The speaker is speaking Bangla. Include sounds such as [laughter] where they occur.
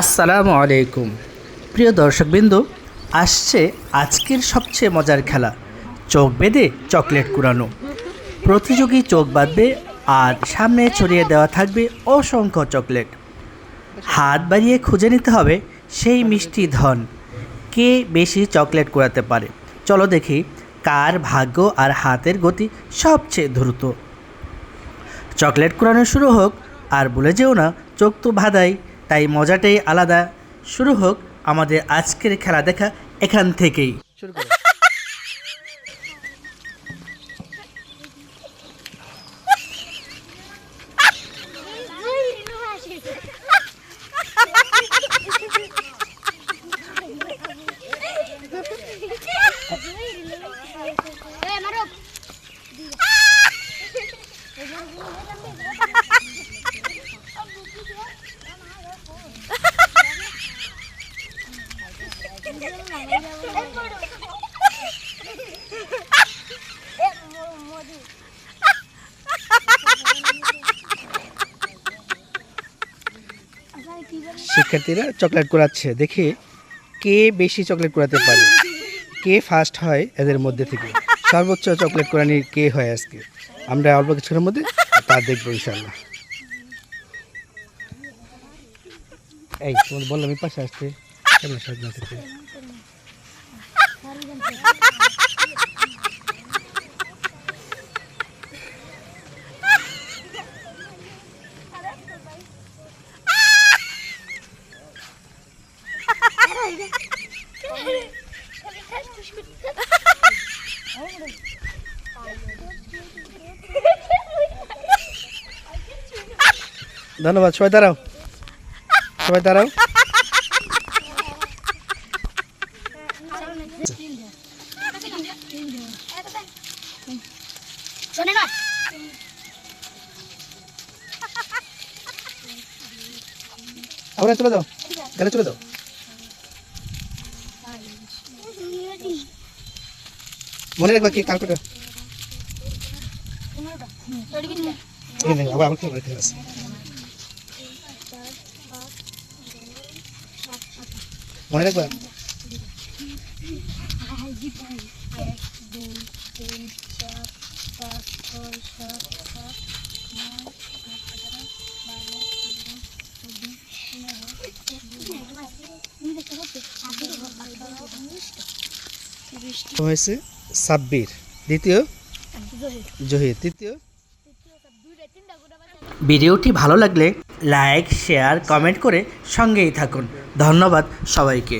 আসসালামু আলাইকুম। প্রিয় দর্শকবৃন্দ, আসছে আজকের সবচেয়ে মজার খেলা, চোখ বেঁধে চকলেট কুড়ানো। প্রতিযোগী চোখ বাঁধবে আর সামনে ছড়িয়ে দেওয়া থাকবে অসংখ্য চকলেট। হাত বাড়িয়ে খুঁজে নিতে হবে সেই মিষ্টি ধন। কে বেশি চকলেট কুড়াতে পারে? চলো দেখি কার ভাগ্য আর হাতের গতি সবচেয়ে দ্রুত। চকলেট কুড়ানো শুরু হোক, আর বলে যেও না, চোখ তো ভাদাই তাই মজাটাই আলাদা। শুরু হোক আমাদের আজকের খেলা দেখা এখান থেকেই। শুরু করো। [laughs] Maruk. [laughs] শিক্ষার্থীরা চকলেট কুড়াচ্ছে। দেখে কে বেশি চকলেট কুড়াতে পারে? কে ফার্স্ট হয় এদের মধ্যে থেকে? সর্বোচ্চ চকলেট কুড়ানি কে হয় আজকে? আমরা অল্প কিছুক্ষণের মধ্যে তা দেখব ইনশাল্লাহ এই তোমার বললাম এই পাশে আসতে। থেকে ধন্যবাদ সবাই দাঁড়াও। সবাই দাঁড়াও। শোনে না আমরা চলে যাও। গেলে চলে যাও। মনে রাখবা কি কালকে আবার আমার খেলা আছে। মনে রাখবা? হয়েছে সাব্বির। দ্বিতীয়? জহির। তৃতীয়? ভিডিওটি ভালো লাগলে লাইক শেয়ার কমেন্ট করে সঙ্গেই থাকুন। ধন্যবাদ সবাইকে।